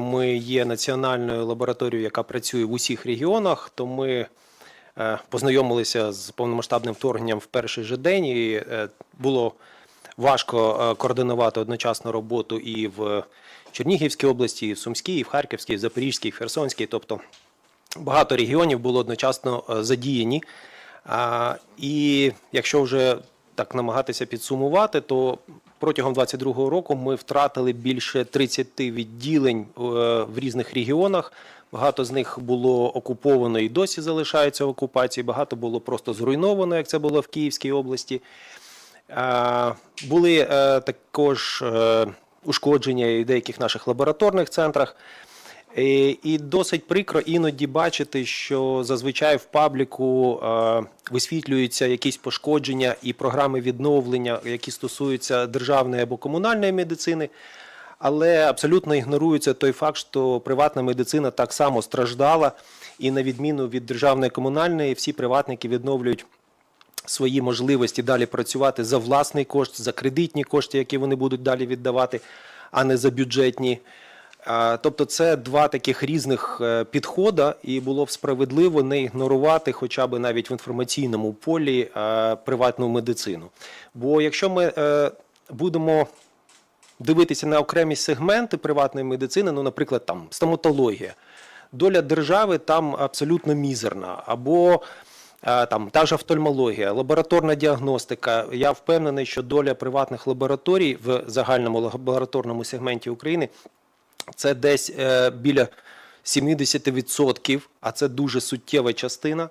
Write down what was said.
Ми є національною лабораторією, яка працює в усіх регіонах. То ми е, познайомилися з повномасштабним вторгненням в перший же день, і е, було важко е, координувати одночасно роботу і в Чернігівській області, і в Сумській, і в Харківській, і в Запорізькій, і в Херсонській. Тобто багато регіонів було одночасно задіяні. І якщо вже так намагатися підсумувати, то протягом 2022 року ми втратили більше 30 відділень е, в різних регіонах. Багато з них було окуповано і досі залишаються в окупації. Багато було просто зруйновано, як це було в Київській області. Е, Були е, також ушкодження і деяких наших лабораторних центрах. І, і досить прикро іноді бачити, що зазвичай в пабліку е, висвітлюються якісь пошкодження і програми відновлення, які стосуються державної або комунальної медицини. Але абсолютно ігнорується той факт, що приватна медицина так само страждала, і на відміну від державної комунальної, всі приватники відновлюють свої можливості далі працювати за власний кошт, за кредитні кошти, які вони будуть далі віддавати, а не за бюджетні. Тобто це два таких різних е, підходи, і було б справедливо не ігнорувати хоча б навіть в інформаційному полі е, приватну медицину. Бо якщо ми е, будемо дивитися на окремі сегменти приватної медицини, ну, наприклад, там стоматологія, доля держави там абсолютно мізерна. Або там та ж офтальмологія, лабораторна діагностика. Я впевнений, що доля приватних лабораторій в загальному лабораторному сегменті України це десь е, біля 70%, а це дуже суттєва частина.